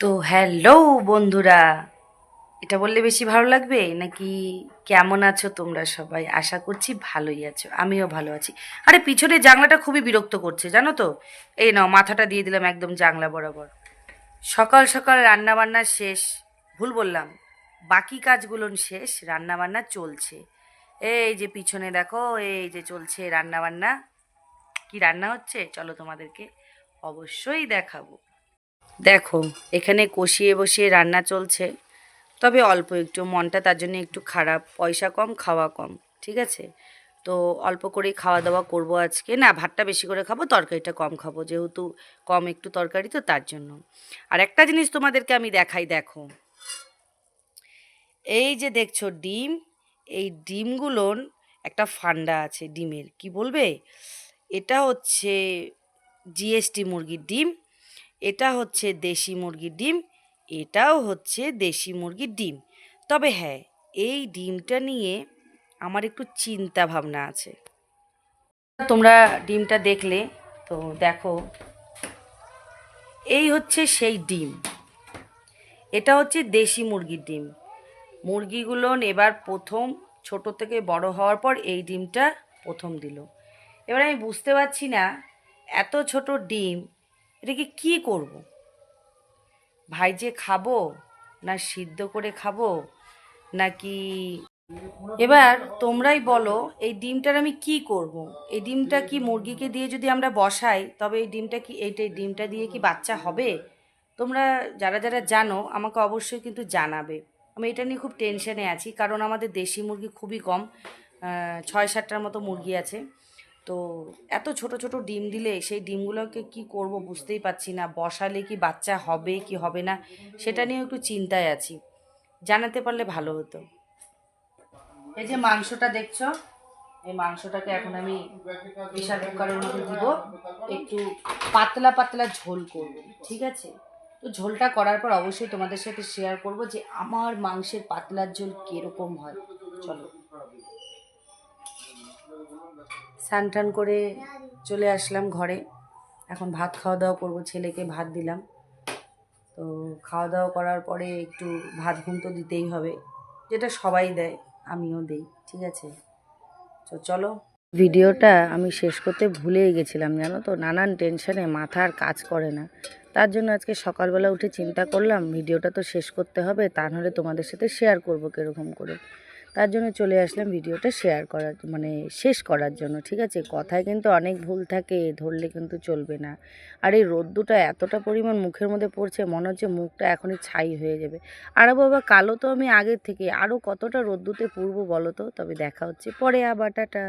তো হ্যালো বন্ধুরা, এটা বললে বেশি ভালো লাগবে? নাকি কেমন আছো তোমরা সবাই? আশা করছি ভালোই আছো, আমিও ভালো আছি। আরে পিছনে জানলাটা খুবই বিরক্ত করছে, জানো তো? এই নাও, মাথাটা দিয়ে দিলাম একদম জানলা বরাবর। সকাল সকাল রান্না বান্না শেষ, ভুল বললাম, বাকি কাজগুলো শেষ রান্না বান্না চলছে। এই যে পিছনে দেখো, এই যে চলছে রান্না বান্না কি রান্না হচ্ছে? চলো তোমাদেরকে অবশ্যই দেখাবো। দেখো, এখানে কষিয়ে বসিয়ে রান্না চলছে। তবে অল্প একটু, মনটা তার জন্য একটু খারাপ। পয়সা কম, খাওয়া কম, ঠিক আছে? তো অল্প করেই খাওয়া দাওয়া করব আজকে। না, ভাতটা বেশি করে খাব, তরকারিটা কম খাব, যেহেতু কম একটু তরকারি তো তার জন্য। আর একটা জিনিস তোমাদেরকে আমি দেখাই, দেখো। এই যে দেখছ ডিম, এই ডিমগুলোর একটা ফান্ডা আছে ডিমের। কি বলবে? এটা হচ্ছে জিএসটি মুরগির ডিম। এটা হচ্ছে দেশি মুরগির ডিম, এটাও হচ্ছে দেশি মুরগির ডিম। তবে হ্যাঁ এই ডিমটা নিয়ে আমার একটু চিন্তা ভাবনা আছে। তোমরা ডিমটা দেখলে, তো দেখো, এই হচ্ছে সেই ডিম। এটা হচ্ছে দেশি মুরগির ডিম। মুরগিগুলো এবার প্রথম ছোট থেকে বড় হওয়ার পর এই ডিমটা প্রথম দিল। এবার আমি বুঝতে পারছি না, এত ছোট ডিম এটাকে কি করব? ভাইজে খাব, না সিদ্ধ করে খাব, নাকি এবার তোমরাই বলো, এই ডিমটার আমি কি করব। এই ডিমটা কি মুরগিকে দিয়ে যদি আমরা বসাই, তবে এই ডিমটা কি এইটাই ডিমটা দিয়ে কি বাচ্চা হবে? তোমরা যারা যারা জানো, আমাকে অবশ্যই কিন্তু জানাবে। আমি এটা নিয়ে খুব টেনশনে আছি, কারণ আমাদের দেশি মুরগি খুবই কম ছয় সাতটার মতো মুরগি আছে। তো এত ছোট ছোট ডিম দিলে সেই ডিমগুলোকে কি করব বুঝতেই পারছি না। বসালে কি বাচ্চা হবে, কি হবে না, সেটা নিয়ে একটু চিন্তায় আছি। জানাতে পারলে ভালো হতো। এই যে মাংসটা দেখছ, এই মাংসটাকে এখন আমি প্রেশার কুকারের মধ্যে দিব। একটু পাতলা পাতলা ঝোল করব, ঠিক আছে? তো ঝোলটা করার পর অবশ্যই তোমাদের সাথে শেয়ার করব যে আমার মাংসের পাতলার ঝোল কীরকম হয়। চলো। স্নান টান করে চলে আসলাম ঘরে। এখন ভাত খাওয়া দাওয়া করব, ছেলেকে ভাত দিলাম। তো খাওয়া দাওয়া করার পরে একটু ভাত ঘুম তো দিতেই হবে, যেটা সবাই দেয়, আমিও দেই, ঠিক আছে? তো চলো, ভিডিওটা আমি শেষ করতে ভুলেই গেছিলাম, জানো তো? নানান টেনশনে মাথা আর কাজ করে না। তার জন্য আজকে সকালবেলা উঠে চিন্তা করলাম, ভিডিওটা তো শেষ করতে হবে, তা নাহলে তোমাদের সাথে শেয়ার করব কীরকম করে। তার জন্য চলে আসলাম ভিডিওটা শেয়ার করার মানে শেষ করার জন্য, ঠিক আছে? কথায় কিন্তু অনেক ভুল থাকে, ধরলে কিন্তু চলবে না। আর এই রোদ্দুটা এতটা পরিমাণ মুখের মধ্যে পড়ছে, মনে হচ্ছে মুখটা এখনই ছাই হয়ে যাবে। আর বাবা, কালো তো আমি আগের থেকে আরও কতটা রোদ্দুতে পূর্ব বলো তো? তবে দেখা হচ্ছে পরে আবার, টাটা!